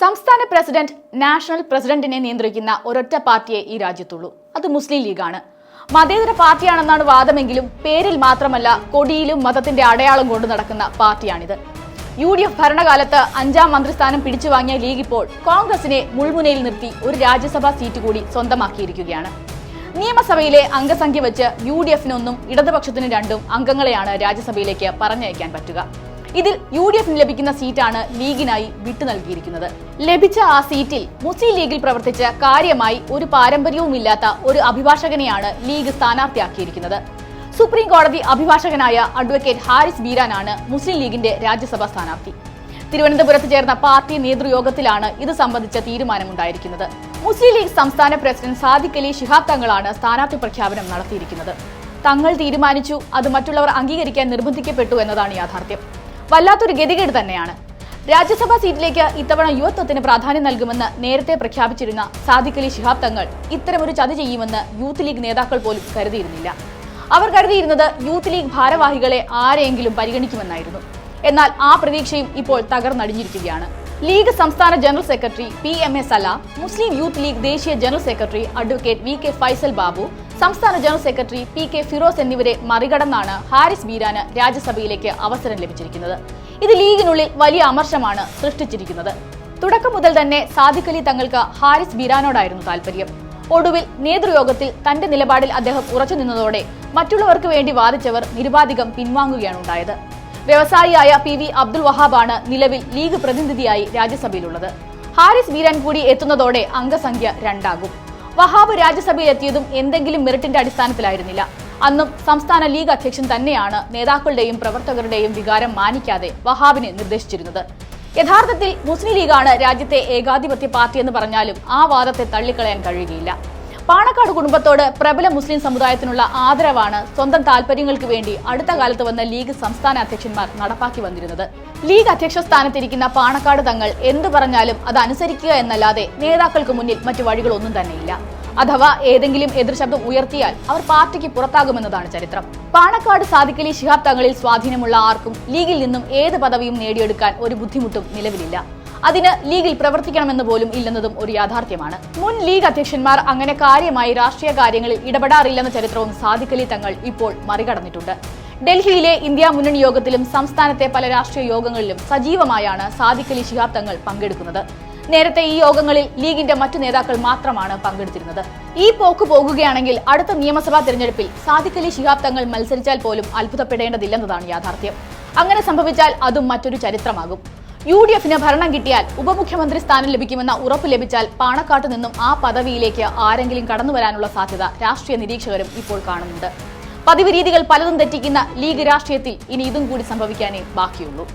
സംസ്ഥാന president national പ്രസിഡന്റിനെ നിയന്ത്രിക്കുന്ന ഒരൊറ്റ പാർട്ടിയെ ഈ രാജ്യത്തുള്ളൂ. അത് മുസ്ലിം ലീഗാണ്. മതേതര പാർട്ടിയാണെന്നാണ് വാദമെങ്കിലും പേരിൽ മാത്രമല്ല കൊടിയിലും മതത്തിന്റെ അടയാളം കൊണ്ട് നടക്കുന്ന പാർട്ടിയാണിത്. യു ഡി എഫ് ഭരണകാലത്ത് അഞ്ചാം മന്ത്രിസ്ഥാനം പിടിച്ചു വാങ്ങിയ ലീഗ് ഇപ്പോൾ കോൺഗ്രസിനെ മുൾമുനയിൽ നിർത്തി ഒരു രാജ്യസഭാ സീറ്റ് കൂടി സ്വന്തമാക്കിയിരിക്കുകയാണ്. നിയമസഭയിലെ അംഗസംഖ്യ വെച്ച് യു ഡി എഫിനൊന്നും ഇടതുപക്ഷത്തിന് രണ്ടും അംഗങ്ങളെയാണ് രാജ്യസഭയിലേക്ക് പറഞ്ഞയക്കാൻ പറ്റുക. ഇതിൽ യു ഡി എഫിന് ലഭിക്കുന്ന സീറ്റാണ് ലീഗിനായി വിട്ടു നൽകിയിരിക്കുന്നത്. ലഭിച്ച ആ സീറ്റിൽ മുസ്ലിം ലീഗിൽ പ്രവർത്തിച്ച കാര്യമായി ഒരു പാരമ്പര്യവുമില്ലാത്ത ഒരു അഭിഭാഷകനെയാണ് ലീഗ് സ്ഥാനാർത്ഥിയാക്കിയിരിക്കുന്നത്. സുപ്രീം കോടതി അഭിഭാഷകനായ അഡ്വക്കേറ്റ് ഹാരിസ് ബീരാനാണ് മുസ്ലിം ലീഗിന്റെ രാജ്യസഭാ സ്ഥാനാർത്ഥി. തിരുവനന്തപുരത്ത് ചേർന്ന പാർട്ടി നേതൃയോഗത്തിലാണ് ഇത് സംബന്ധിച്ച തീരുമാനമുണ്ടായിരിക്കുന്നത്. മുസ്ലിം ലീഗ് സംസ്ഥാന പ്രസിഡന്റ് സാദിഖ് അലി ശിഹാബ് തങ്ങളാണ് സ്ഥാനാർത്ഥി പ്രഖ്യാപനം നടത്തിയിരിക്കുന്നത്. തങ്ങൾ തീരുമാനിച്ചു അത് മറ്റുള്ളവർ അംഗീകരിക്കാൻ നിർബന്ധിക്കപ്പെട്ടു എന്നതാണ് യാഥാർത്ഥ്യം. വല്ലാത്തൊരു ഗതികേട് തന്നെയാണ്. രാജ്യസഭാ സീറ്റിലേക്ക് ഇത്തവണ യുവത്വത്തിന് പ്രാധാന്യം നൽകുമെന്ന് നേരത്തെ പ്രഖ്യാപിച്ചിരുന്ന സാദിഖ് അലി ശിഹാബ് തങ്ങൾ ഇത്തരമൊരു ചതി ചെയ്യുമെന്ന് യൂത്ത് ലീഗ് നേതാക്കൾ പോലും കരുതിയിരുന്നില്ല. അവർ കരുതിയിരുന്നത് യൂത്ത് ലീഗ് ഭാരവാഹികളെ ആരെയെങ്കിലും പരിഗണിക്കുമെന്നായിരുന്നു. എന്നാൽ ആ പ്രതീക്ഷയും ഇപ്പോൾ തകർന്നടിഞ്ഞിരിക്കുകയാണ്. ലീഗ് സംസ്ഥാന general secretary P M A സല മുസ്ലിം യൂത്ത് ലീഗ് ദേശീയ general secretary advocate V K Faisal Babu സംസ്ഥാന general secretary P K Firoz എന്നിവരെ മറികടന്നാണ് ഹാരിസ് ബീരാന് രാജ്യസഭയിലേക്ക് അവസരം ലഭിച്ചിരിക്കുന്നത്. ഇത് ലീഗിനുള്ളിൽ വലിയ അമർഷമാണ് സൃഷ്ടിച്ചിരിക്കുന്നത്. തുടക്കം മുതൽ തന്നെ സാദിഖലി തങ്ങൾക്ക് ഹാരിസ് ബീരാനോടായിരുന്നു താല്പര്യം ഒടുവിൽ നേതൃയോഗത്തിൽ തന്റെ നിലപാടിൽ അദ്ദേഹം ഉറച്ചു നിന്നതോടെ മറ്റുള്ളവർക്ക് വേണ്ടി വാദിച്ചവർ നിരുപാധികം പിൻവാങ്ങുകയാണ് ഉണ്ടായത്. വ്യവസായിയായ പി വി അബ്ദുൾ വഹാബാണ് നിലവിൽ ലീഗ് പ്രതിനിധിയായി രാജ്യസഭയിലുള്ളത്. ഹാരിസ് ബീരാൻ കൂടി എത്തുന്നതോടെ അംഗസംഖ്യ രണ്ടാകും. വഹാബ് രാജ്യസഭയിൽ എത്തിയതും എന്തെങ്കിലും മെറിറ്റിന്റെ അടിസ്ഥാനത്തിലായിരുന്നില്ല. അന്നും സംസ്ഥാന ലീഗ് അധ്യക്ഷൻ തന്നെയാണ് നേതാക്കളുടെയും പ്രവർത്തകരുടെയും വികാരം മാനിക്കാതെ വഹാബിനെ നിർദ്ദേശിച്ചിരുന്നത്. യഥാർത്ഥത്തിൽ മുസ്ലിം ലീഗാണ് രാജ്യത്തെ ഏകാധിപത്യ പാർട്ടി എന്ന് പറഞ്ഞാലും ആ വാദത്തെ തള്ളിക്കളയാൻ കഴിയുകയില്ല. പാണക്കാട് കുടുംബത്തോട് പ്രബല മുസ്ലിം സമുദായത്തിനുള്ള ആദരവാണ് സ്വന്തം താല്പര്യങ്ങൾക്ക് വേണ്ടി അടുത്ത കാലത്ത് വന്ന ലീഗ് സംസ്ഥാന അധ്യക്ഷന്മാർ നടപ്പാക്കി വന്നിരുന്നത്. ലീഗ് അധ്യക്ഷ സ്ഥാനത്തിരിക്കുന്ന പാണക്കാട് തങ്ങൾ എന്തു പറഞ്ഞാലും അത് അനുസരിക്കുക എന്നല്ലാതെ നേതാക്കൾക്ക് മുന്നിൽ മറ്റു വഴികളൊന്നും തന്നെയില്ല. അഥവാ ഏതെങ്കിലും എതിർശബ്ദം ഉയർത്തിയാൽ അവർ പാർട്ടിക്ക് പുറത്താകുമെന്നതാണ് ചരിത്രം. പാണക്കാട് സാദിക്കലി ശിഹാബ് തങ്ങളിൽ സ്വാധീനമുള്ള ആർക്കും ലീഗിൽ നിന്നും ഏത് പദവിയും നേടിയെടുക്കാൻ ഒരു ബുദ്ധിമുട്ടും നിലവിലില്ല. അതിന് ലീഗിൽ പ്രവർത്തിക്കണമെന്ന് പോലും ഇല്ലെന്നതും ഒരു യാഥാർത്ഥ്യമാണ്. മുൻ ലീഗ് അധ്യക്ഷന്മാർ അങ്ങനെ കാര്യമായി രാഷ്ട്രീയ കാര്യങ്ങളിൽ ഇടപെടാറില്ലെന്ന ചരിത്രവും സാദിഖലി തങ്ങൾ ഇപ്പോൾ മറികടന്നിട്ടുണ്ട്. ഡൽഹിയിലെ ഇന്ത്യ മുന്നണി യോഗത്തിലും സംസ്ഥാനത്തെ പല രാഷ്ട്രീയ യോഗങ്ങളിലും സജീവമായാണ് സാദിഖലി ശിഹാബ് തങ്ങൾ പങ്കെടുക്കുന്നത്. നേരത്തെ ഈ യോഗങ്ങളിൽ ലീഗിന്റെ മറ്റു നേതാക്കൾ മാത്രമാണ് പങ്കെടുത്തിരുന്നത്. ഈ പോക്ക് പോകുകയാണെങ്കിൽ അടുത്ത നിയമസഭാ തെരഞ്ഞെടുപ്പിൽ സാദിഖ് അലി ശിഹാബ് തങ്ങൾ മത്സരിച്ചാൽ പോലും അത്ഭുതപ്പെടേണ്ടതില്ലെന്നതാണ് യാഥാർത്ഥ്യം. അങ്ങനെ സംഭവിച്ചാൽ അതും മറ്റൊരു ചരിത്രമാകും. യു ഡി എഫിന് ഭരണം കിട്ടിയാൽ ഉപമുഖ്യമന്ത്രി സ്ഥാനം ലഭിക്കുമെന്ന ഉറപ്പ് ലഭിച്ചാൽ പാണക്കാട്ട് നിന്നും ആ പദവിയിലേക്ക് ആരെങ്കിലും കടന്നു വരാനുള്ള സാധ്യത രാഷ്ട്രീയ നിരീക്ഷകരും ഇപ്പോൾ കാണുന്നുണ്ട്. പതിവ് രീതികൾ പലതും തെറ്റിക്കുന്ന ലീഗ് രാഷ്ട്രീയത്തിൽ ഇനി ഇതും കൂടി സംഭവിക്കാനേ ബാക്കിയുള്ളൂ.